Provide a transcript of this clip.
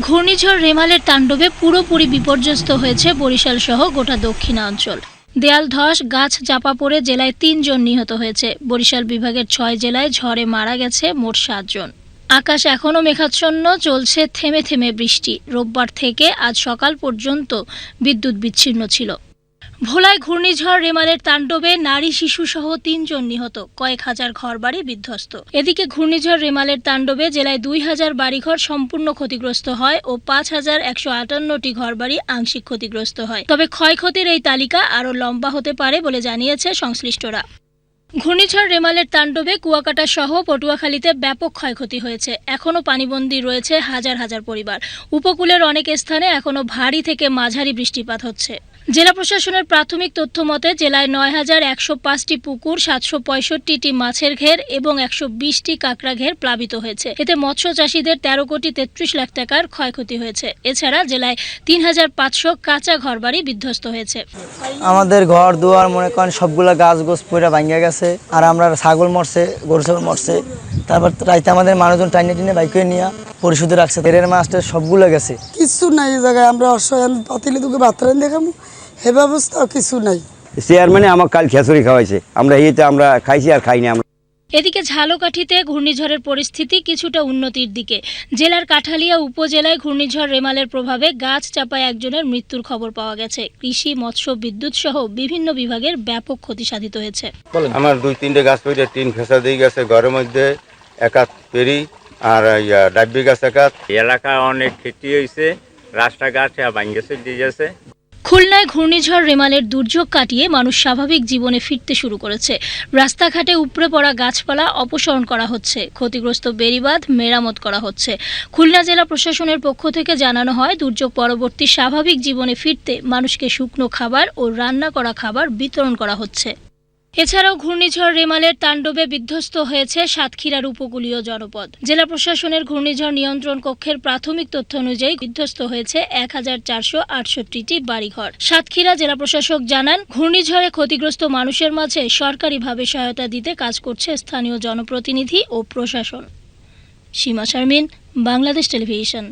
ঘূর্ণিঝড় রেমালের তাণ্ডবে পুরোপুরি বিপর্যস্ত হয়েছে বরিশাল সহ গোটা দক্ষিণাঞ্চল। দেয়াল ধস, গাছ চাপা পড়ে জেলায় তিনজন নিহত হয়েছে। বরিশাল বিভাগের ছয় জেলায় ঝড়ে মারা গেছে মোট সাতজন। আকাশ এখনও মেঘাচ্ছন্ন, চলছে থেমে থেমে বৃষ্টি। রোববার থেকে আজ সকাল পর্যন্ত বিদ্যুৎ বিচ্ছিন্ন ছিল। ভোলায় ঘূর্ণিঝড় রেমালের তাণ্ডবে নারী শিশু সহ তিনজন নিহত। কয়েক হাজার ঘরবাড়ি বিধ্বস্ত। এদিকে ঘূর্ণিঝড় রেমালের তাণ্ডবে জেলায় দুই হাজার বাড়িঘর সম্পূর্ণ ক্ষতিগ্রস্ত হয় ও পাঁচ হাজার একশো আটান্নটি ঘরবাড়ি আংশিক ক্ষতিগ্রস্ত হয়। তবে ক্ষয়ক্ষতির এই তালিকা আরও লম্বা হতে পারে বলে জানিয়েছে সংশ্লিষ্টরা। ঘূর্ণিঝড় রেমালের তাণ্ডবে কুয়াকাটা সহ পটুয়াখালীতে ব্যাপক ক্ষয়ক্ষতি হয়েছে। এখনও পানিবন্দী রয়েছে হাজার হাজার পরিবার। উপকূলের অনেক স্থানে এখনও ভারী থেকে মাঝারি বৃষ্টিপাত হচ্ছে। জেলা প্রশাসনের প্রাথমিক তথ্য মতে জেলায় নয় হাজার একশো পাঁচটি পুকুর সাতশো পঁয়ষট্টিটি মাছের ঘের এবং একশো বিশটি কাঁকড়া ঘের প্লাবিত হয়েছে। এতে মৎস্য চাষীদের তেরো কোটি তেত্রিশ লাখ টাকার ক্ষয়ক্ষতি হয়েছে। এছাড়া জেলায় তিন হাজার পাঁচশো কাঁচা ঘরবাড়ি বিধ্বস্ত হয়েছে। আমাদের ঘর দুয়ার মনে করেন সবগুলা গাছ গোছ পুরা ভাঙ্গা গেছে। আর আমরা ছাগল মরছে গরু ছাগল মরছে। তারপর রাইতে আমাদের মানুষজন টাইনে টিনে বাইকে নিয়ে পরিশুদ্ধ রাখছে। তেরের মাছটা সবগুলো গেছে। কিছু নাই এই জায়গায় আমরা অসহায় আমি পাতিলে তোকে বাতরান দেখাবো হে ব্যবস্থাও কিছু নাই। চেয়ারম্যানে আমার কাল খেসুরি খাওয়াইছে। আমরা ইয়েতে আমরা খাইছি আর খাইনি আমরা। এদিকে ঝালকাঠিতে ঘূর্ণিঝড়ের পরিস্থিতি কিছুটা উন্নতির দিকে। জেলার কাঠালিয়া উপজেলায় ঘূর্ণিঝড় রেমালের প্রভাবে গাছ চাপায় একজনের মৃত্যুর খবর পাওয়া গেছে। কৃষি মৎস্য বিদ্যুৎ সহ বিভিন্ন বিভাগের ব্যাপক ক্ষতি সাধিত হয়েছে। আমার দুই তিনটে গাছ পেরে টিন ফেসা দিয়ে গেছে ঘরের মধ্যে একাত পেরি আর ডাব্বি গাছ একাত এলাকা অনেক ক্ষতি হয়েছে রাস্তাঘাট ভাঙ্গেছে দিয়ে গেছে খুলনায় ঘূর্ণিঝড় রেমালের দুর্যোগ কাটিয়ে মানুষ স্বাভাবিক জীবনে ফিরতে শুরু করেছে। রাস্তাঘাটে উপড়ে পড়া গাছপালা অপসারণ করা হচ্ছে। ক্ষতিগ্রস্ত বেড়িবাঁধ মেরামত করা হচ্ছে। খুলনা জেলা প্রশাসনের পক্ষ থেকে জানানো হয়, দুর্যোগ পরবর্তী স্বাভাবিক জীবনে ফিরতে মানুষকে শুকনো খাবার ও রান্না করা খাবার বিতরণ করা হচ্ছে। এছাড়াও ঘূর্ণিঝড় রেমালের তাণ্ডবে বিধ্বস্ত হয়েছে সাতক্ষীরার উপকূলীয় জনপদ। জেলা প্রশাসনের ঘূর্ণিঝড় নিয়ন্ত্রণ কক্ষের প্রাথমিক তথ্য অনুযায়ী বিধ্বস্ত হয়েছে এক হাজার চারশো আটষট্টিটি বাড়িঘর। সাতক্ষীরা জেলা প্রশাসক জানান, ঘূর্ণিঝড়ে ক্ষতিগ্রস্ত মানুষের মাঝে সরকারিভাবে সহায়তা দিতে কাজ করছে স্থানীয় জনপ্রতিনিধি ও প্রশাসন। সীমা শারমিন, বাংলাদেশ টেলিভিশন।